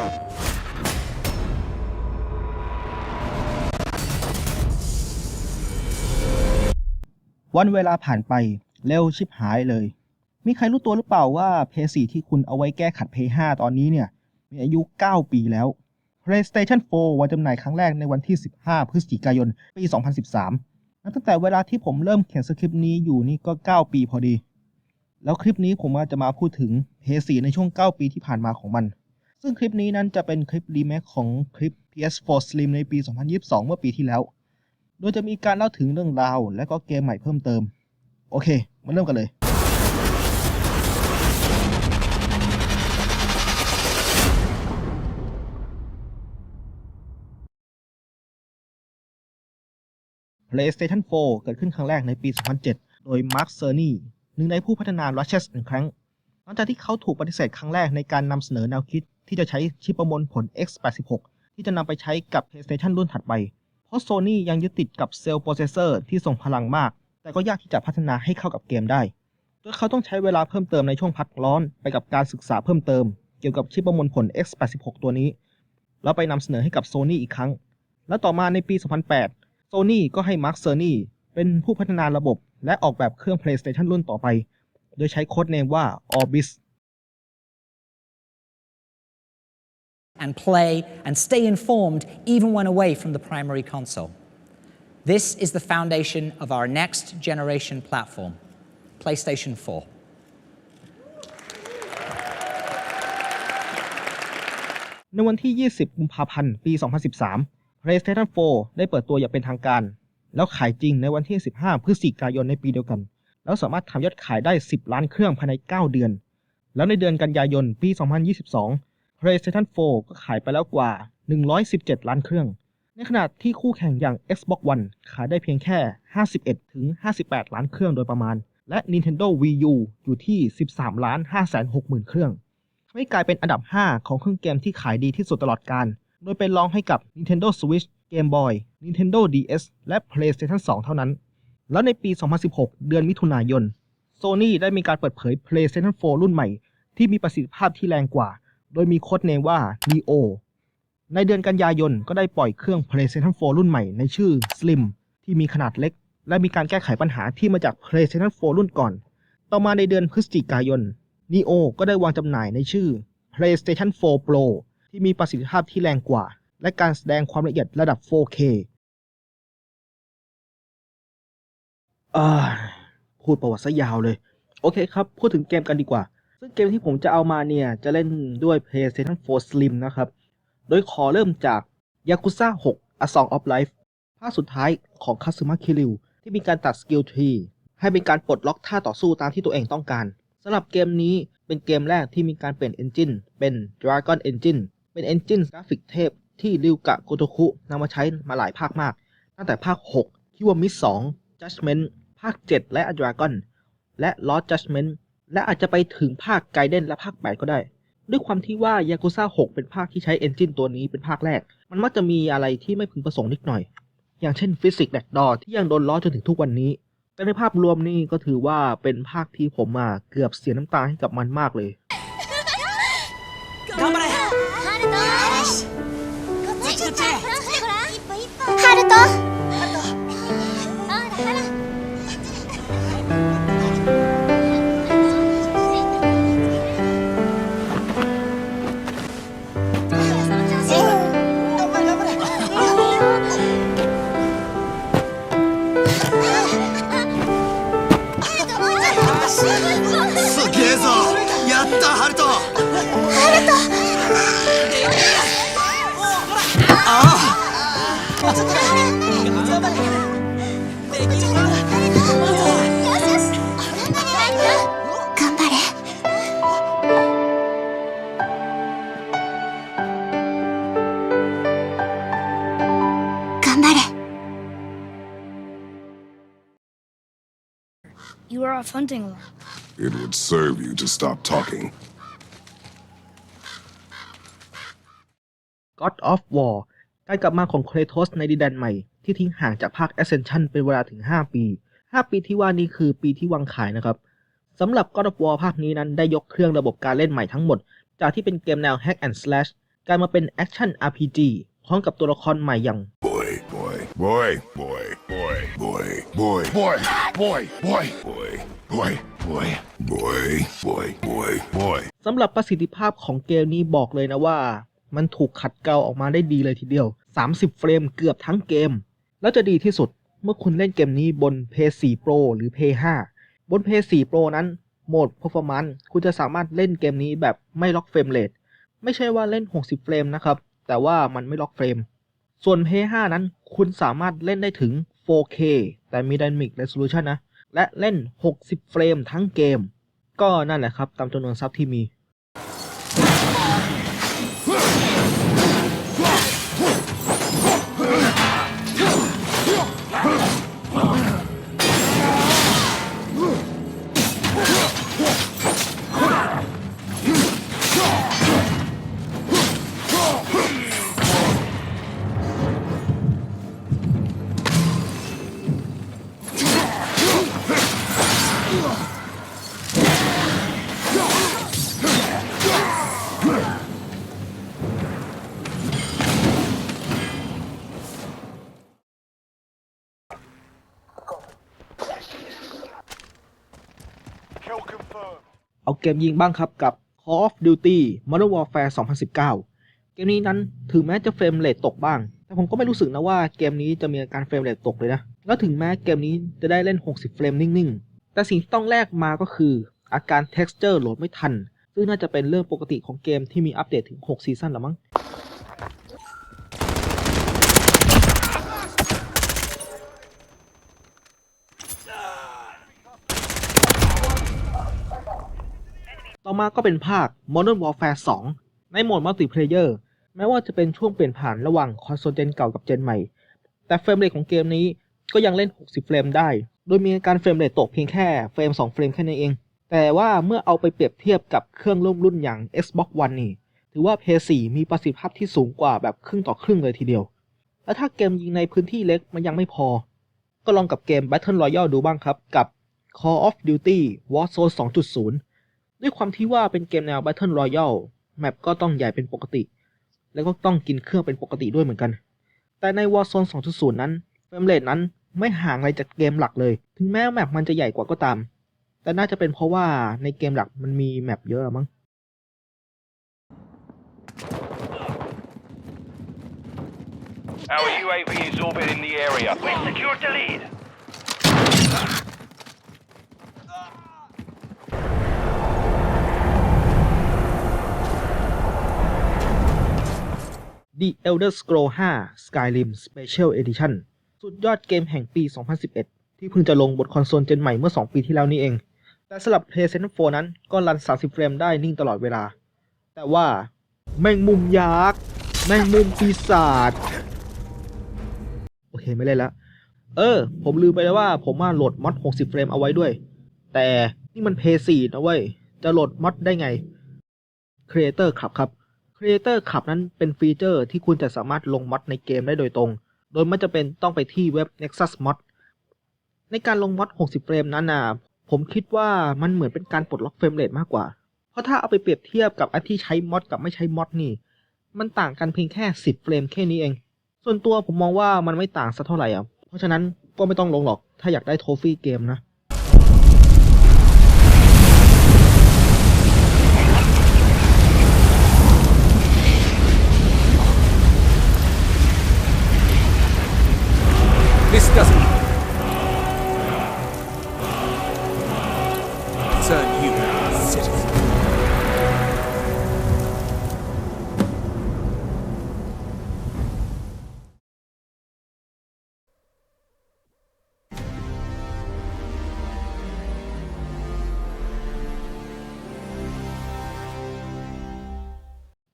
วันเวลาผ่านไปเร็วชิบหายเลย มีใครรู้ตัวหรือเปล่าว่า PS4 ที่คุณเอาไว้แก้ขัด PS5 ตอนนี้เนี่ย มีอายุ 9 ปีแล้ว PlayStation 4วางจำหน่ายครั้งแรกในวันที่ 15 พฤศจิกายน ปี 2013นับตั้งแต่เวลาที่ผมเริ่มเขียนสคริปต์นี้อยู่นี่ก็ 9 ปีพอดี แล้วคลิปนี้ผมจะมาพูดถึง PS4 ในช่วง 9 ปีที่ผ่านมาของมัน ซึ่งคลิปนี้นั้นจะเป็นคลิปรีเมคของคลิป PS4 Slim ในปี 2022 เมื่อปีที่แล้ว โดยจะมีการเล่าถึงเรื่องราว และก็เกมใหม่เพิ่มเติม โอเค มาเริ่มกันเลย PlayStation 4 เกิดขึ้นครั้งแรกในปี 2007 โดย Mark Cerny หนึ่งในผู้พัฒนา Ratchet Clank ลังจากที่เขาถูกปฏิเสธครั้งแรกในการนำเสนอแนวคิดที่จะใช้ชิปประมวลผล x86 ที่จะนำไปใช้กับ PlayStation รุ่นถัดไป เพราะ Sony ยังยึดติดกับเซลล์โปรเซสเซอร์ที่ทรงพลังมาก แต่ก็ยากที่จะพัฒนาให้เข้ากับเกมได้ โดยเขาต้องใช้เวลาเพิ่มเติมในช่วงพักร้อนไปกับการศึกษาเพิ่มเติม เกี่ยวกับชิปประมวลผล x86 ตัวนี้ แล้วไปนำเสนอให้กับ Sony อีกครั้ง และต่อมาในปี 2008 Sony ก็ให้ Mark Cerny เป็นผู้พัฒนาระบบ และออกแบบเครื่อง PlayStation รุ่นต่อไป โดยใช้โค้ดเนมว่า Orbis and play and stay informed even when away from the primary console. This is the foundation of our next generation platform, PlayStation 4. ในวันที่ 20 กุมภาพันธ์ ปี 2013 PlayStation 4 ได้เปิดตัวอย่างเป็นทางการ แล้วขายจริงในวันที่ 15 พฤศจิกายนในปีเดียวกัน แล้วสามารถทำยอดขายได้ 10 ล้านเครื่องภายใน 9 เดือน แล้วในเดือนกันยายนปี 2022 PlayStation 4 ก็ขายไปแล้วกว่า 117 ล้านเครื่อง ในขณะที่คู่แข่งอย่าง Xbox One ขายได้เพียงแค่ 51 ถึง 58 ล้านเครื่องโดยประมาณ และ Nintendo Wii U อยู่ที่ 13 ล้าน5 6 0 0 0 0เครื่องทำให้กลายเป็นอันดับ 5 ของเครื่องเกมที่ขายดีที่สุดตลอดกาลโดยเป็นรองให้กับ Nintendo Switch Game Boy Nintendo DS และ PlayStation 2 เท่านั้น แล้วในปี 2016 เดือนมิถุนายน Sony ได้มีการเปิดเผย PlayStation 4 รุ่นใหม่ ที่มีประสิทธิภาพที่แรงกว่า โดยมีโค้ดเนมว่า Neo ในเดือนกันยายนก็ได้ปล่อยเครื่อง PlayStation 4 รุ่นใหม่ในชื่อ Slim ที่มีขนาดเล็ก และมีการแก้ไขปัญหาที่มาจาก PlayStation 4 รุ่นก่อน ต่อมาในเดือนพฤศจิกายน Neo ก็ได้วางจำหน่ายในชื่อ PlayStation 4 Pro ที่มีประสิทธิภาพที่แรงกว่า และการแสดงความละเอียดระดับ 4K อ่าพูดประวัติซะยาวเลย โอเคครับ พูดถึงเกมกันดีกว่า ซึ่งเกมที่ผมจะเอามาเนี่ย จะเล่นด้วย PlayStation 4 Slim นะครับ โดยขอเริ่มจาก Yakuza 6 A Song of Life ภาคสุดท้ายของ Kazuma Kiryu ที่มีการตัดสกิลทรีให้เป็นการปลดล็อกท่าต่อสู้ตามที่ตัวเองต้องการสำหรับเกมนี้เป็นเกมแรกที่มีการเปลี่ยนเอนจินเป็น Dragon Engine เป็นเอนจินกราฟิกเทพที่ริวกะโกโตคุนำมาใช้มาหลายภาคมาก ตั้งแต่ภาค6ที่ว่ามิส2 Judgment ภาค 7 และอัจวากอนและลอ s t Judgment และอาจจะไปถึงภาคไกเดนและภาค 8 ก็ได้ ด้วยความที่ว่ายากุซ่า6 เป็นภาคที่ใช้เอนจินตัวนี้เป็นภาคแรก มันมักจะมีอะไรที่ไม่พึงประสงค์นิดหน่อย อย่างเช่นฟิสิกส์แดกดอที่ยังโดนล้อจนถึงทุกวันนี้ แต่ในภาพรวมนี่ก็ถือว่าเป็นภาคที่ผมมาเกือบเสียน้ำตาให้กับมันมากเลยทำอะไร off hunting alone. It would serve you to stop talking. God of War การกลับมาของเครโทสในดินแดนใหม่ ที่ทิ้งห่างจากภาค Ascension เป็นเวลาถึง 5 ปี 5 ปีที่ว่านี้คือปีที่วางขายนะครับสำหรับ God of War ภาคนี้นั้นได้ยกเครื่องระบบการเล่นใหม่ทั้งหมด จากที่เป็นเกมแนว Hack and Slash กลายมาเป็นแอคชั่น RPG พร้อมกับตัวละครใหม่อย่าง Boy, boy, boy, boy, boy, boy, boy, boy, boy, boy, boy, boy, boy, boy, boy, boy, สำหรับประสิทธิภาพของเกมนี้บอกเลยนะว่า มันถูกขัดเกลาออกมาได้ดีเลยทีเดียว 30 เฟรมเกือบทั้งเกม แล้วจะดีที่สุดเมื่อคุณเล่นเกมนี้บน PS4 Pro หรือ PS5 บน PS4 Pro นั้นโหมด Performance คุณจะสามารถเล่นเกมนี้แบบไม่ล็อกเฟรมเรทไม่ใช่ว่าเล่น 60 เฟรมนะครับ แต่ว่ามันไม่ล็อกเฟรม ส่วน PS5 นั้นคุณสามารถเล่นได้ถึง 4K แต่มี Dynamic Resolution นะ และเล่น 60 เฟรมทั้งเกม ก็นั่นแหละครับ ตามจำนวนซับที่มี มยิงบ้างครับกับ Call of Duty Modern Warfare 2019 เกมนี้นั้นถึงแม้จะเฟรมเรทตกบ้าง แต่ผมก็ไม่รู้สึกนะว่าเกมนี้จะมีอาการเฟรมเรทตกเลยนะ แล้วถึงแม้เกมนี้จะได้เล่น 60 เฟรมนิ่งๆ แต่สิ่งที่ต้องแลกมาก็คือ อาการ texture โหลดไม่ทัน ซึ่งน่าจะเป็นเรื่องปกติของเกมที่มีอัปเดตถึง 6 ซีซั่นละมั้ง ต่อ มาก็เป็นภาค Modern Warfare 2 ในโหมดมัลติเพลเยอร์แม้ว่าจะเป็นช่วงเปลี่ยนผ่านระหว่างคอนโซลเจนเก่ากับเจนใหม่ แต่เฟรมเรทของเกมนี้ก็ยังเล่น 60 เฟรมได้ โดยมีการเฟรมเรทตกเพียงแค่เฟรม 2 เฟรมแค่นั้นเอง แต่ว่าเมื่อเอาไปเปรียบเทียบกับเครื่องร่วมรุ่นอย่าง Xbox One นี่ ถือว่า PS4 มีประสิทธิภาพที่สูงกว่าแบบครึ่งต่อครึ่งเลยทีเดียว และถ้าเกมยิงในพื้นที่เล็กมันยังไม่พอ ก็ลองกับเกม Battle Royale ดูบ้างครับกับ Call of Duty Warzone 2.0 ด้วยความที่ว่าเป็นเกมแนว Battle Royale แมปก็ต้องใหญ่เป็นปกติ แล้วก็ต้องกินเครื่องเป็นปกติด้วยเหมือนกัน แต่ใน Warzone 2.0 นั้นเฟรมเรทนั้นไม่ห่างอะไรจากเกมหลักเลย ถึงแม้แมปมันจะใหญ่กว่าก็ตาม แต่น่าจะเป็นเพราะว่าในเกมหลักมันมีแมปเยอะมั้ง Our UAV is orbiting the area. We secured the lead. The Elder Scrolls 5 Skyrim Special Edition สุดยอดเกมแห่งปี 2011 ที่เพิ่งจะลงบนคอนโซลเจนใหม่เมื่อ 2 ปีที่แล้วนี่เอง แต่สำหรับ PlayStation 4 นั้นก็รัน 30 เฟรมได้นิ่งตลอดเวลา แต่ว่า แมงมุมยักษ์ แมงมุมปีศาจ โอเคไม่เล่นละ เออ ผมลืมไปแล้วว่าผมมาโหลดมอด 60 เฟรมเอาไว้ด้วย แต่นี่มัน PS4 นะเว้ย จะโหลดมอดได้ไง Creator Club ครับ Creator Club นั้นเป็นฟีเจอร์ที่คุณจะสามารถลงมอดในเกมได้โดยตรง โดยไม่จำเป็นต้องไปที่เว็บ Nexus Mod ในการลงมอด 60 เฟรมนั้นนะผมคิดว่ามันเหมือนเป็นการปลดล็อกเฟรมเรทมากกว่า เพราะถ้าเอาไปเปรียบเทียบกับอันที่ใช้มอดกับไม่ใช้มอดนี่ มันต่างกันเพียงแค่ 10 เฟรมแค่นี้เอง ส่วนตัวผมมองว่ามันไม่ต่างสักเท่าไหร่อะ เพราะฉะนั้นก็ไม่ต้องลงหรอก ถ้าอยากได้โทฟี่เกมนะ This doesn't turn you citizen.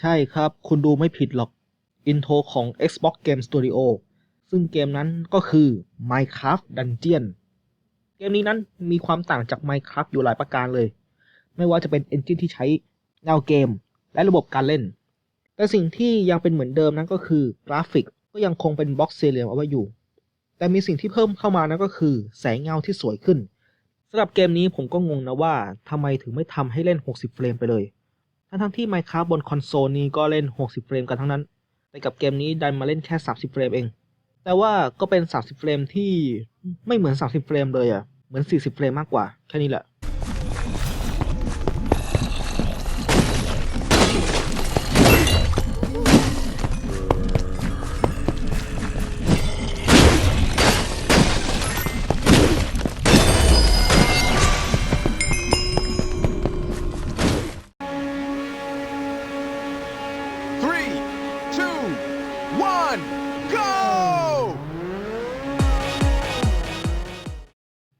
ใช่ครับ คุณดูไม่ผิดหรอก อินโทรของ Xbox Game Studio ซึ่งเกมนั้นก็คือ Minecraft Dungeon เกมนี้นั้นมีความต่างจาก Minecraft อยู่หลายประการเลย ไม่ว่าจะเป็น Engine ที่ใช้แนวเกม และระบบการเล่น แต่สิ่งที่ยังเป็นเหมือนเดิมนั้นก็คือกราฟิกก็ยังคงเป็นบล็อกสี่เหลี่ยมเอาไว้อยู่ แต่มีสิ่งที่เพิ่มเข้ามานั่นก็คือ แสงเงาที่สวยขึ้นสำหรับเกมนี้ผมก็งงนะว่าทำไมถึงไม่ทำให้เล่น 60 เฟรมไปเลยทั้งที่ Minecraft บนคอนโซลนี้ก็เล่น 60 เฟรมกันทั้งนั้น แต่กับเกมนี้ดันมาเล่นแค่ 30 เฟรมเอง แต่ว่าก็เป็น 30 เฟรมที่ไม่เหมือน 30 เฟรมเลยอะ่ะ เหมือน 40 เฟรมมากกว่า แค่นี้แหละ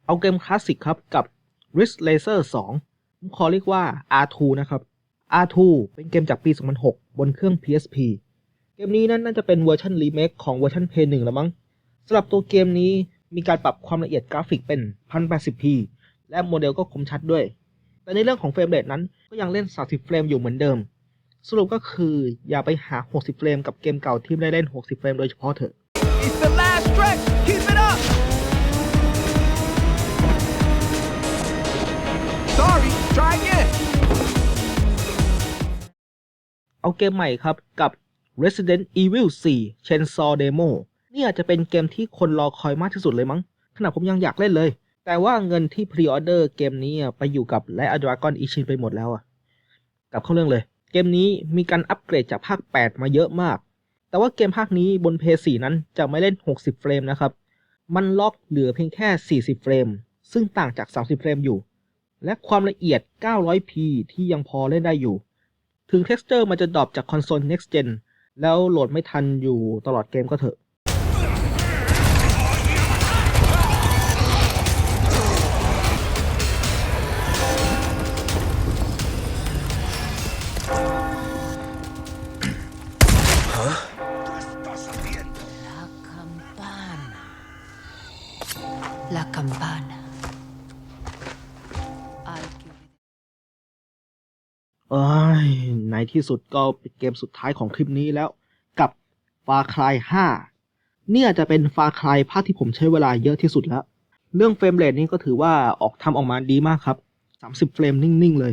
เอาเกมคลาสสิกครับกับ Risk Racer 2 ผมขอเรียกว่า R2 นะครับ R2 เป็นเกมจากปี 2006 บนเครื่อง PSP เกมนี้นั้นน่าจะเป็นเวอร์ชันรีเมคของเวอร์ชัน Play 1แล้วมั้งสำหรับตัวเกมนี้มีการปรับความละเอียดกราฟิกเป็น 1080p และโมเดลก็คมชัดด้วย แต่ในเรื่องของเฟรมเรทนั้นก็ยังเล่น 30 เฟรมอยู่เหมือนเดิม สรุปก็คืออย่าไปหา 60 เฟรมกับเกมเก่าที่ไม่ได้เล่น 60 เฟรมโดยเฉพาะเถอะ เอาเกมใหม่ครับกับ Resident Evil 4 Chainsaw Demo นี่อาจจะเป็นเกมที่คนรอคอยมากที่สุดเลยมั้งขนาดผมยังอยากเล่นเลย แต่ว่าเงินที่พรีออเดอร์เกมนี้ไปอยู่กับและ Dragon Ishin ไปหมดแล้วอะกลับเข้าเรื่องเลย เกมนี้มีการอัปเกรดจากภาค 8 มาเยอะมาก แต่ว่าเกมภาคนี้บน PS4 นั้นจะไม่เล่น 60 เฟรมนะครับ มันล็อกเหลือเพียงแค่ 40 เฟรม ซึ่งต่างจาก 30 เฟรมอยู่ และความละเอียด 900p ที่ยังพอเล่นได้อยู่ ถึง texture มันจะดรอปจากคอนโซล next gen แล้วโหลดไม่ทันอยู่ตลอดเกมก็เถอะ ที่สุดก็เป็นเกมสุดท้ายของคลิปนี้แล้ว กับ Far Cry 5เนี่ยจะเป็น Far Cry ภาคที่ผมใช้เวลาเยอะที่สุดแล้ว เรื่องเฟรมเรทนี้ก็ถือว่าออกทำออกมาดีมากครับ 30 เฟรมนิ่งๆเลย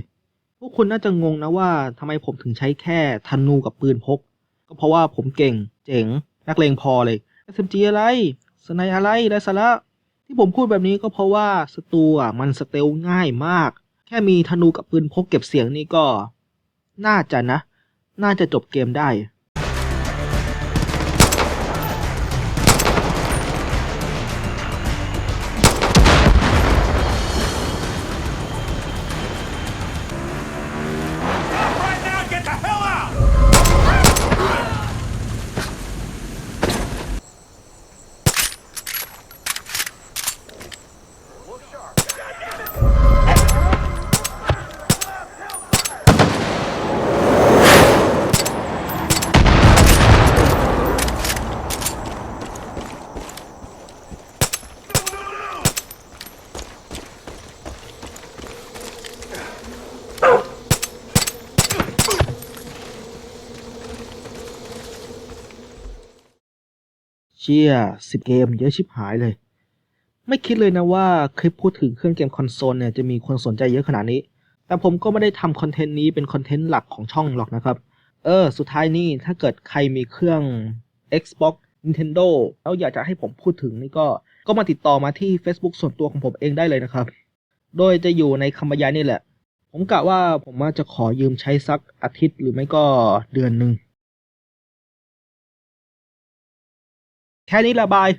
พวกคุณน่าจะงงนะว่าทำไมผมถึงใช้แค่ธนูกับปืนพก ก็เพราะว่าผมเก่ง เจ๋ง นักเลงพอเลย SMG อะไรสไนอะไรไรสาระที่ผมพูดแบบนี้ก็เพราะว่าสตูอะมันสเตลง่ายมาก แค่มีธนูกับปืนพกเก็บเสียงนี่ก็ น่าจะนะ น่าจะจบเกมได้ เชี่ยสิบเกมเยอะชิบหายเลย ไม่คิดเลยนะว่าคลิปพูดถึงเครื่องเกมคอนโซลเนี่ยจะมีคนสนใจเยอะขนาดนี้ แต่ผมก็ไม่ได้ทำคอนเทนต์นี้เป็นคอนเทนต์หลักของช่องหรอกนะครับ เออ สุดท้ายนี่ถ้าเกิดใครมีเครื่อง Xbox Nintendo แล้วอยากจะให้ผมพูดถึงนี่ก็ ก็มาติดต่อมาที่ Facebook ส่วนตัวของผมเองได้เลยนะครับ โดยจะอยู่ในคำบรรยายนี่แหละ ผมกะว่าผมว่าจะขอยืมใช้สักอาทิตย์หรือไม่ก็เดือนหนึ่ง แค่นี้ละบาย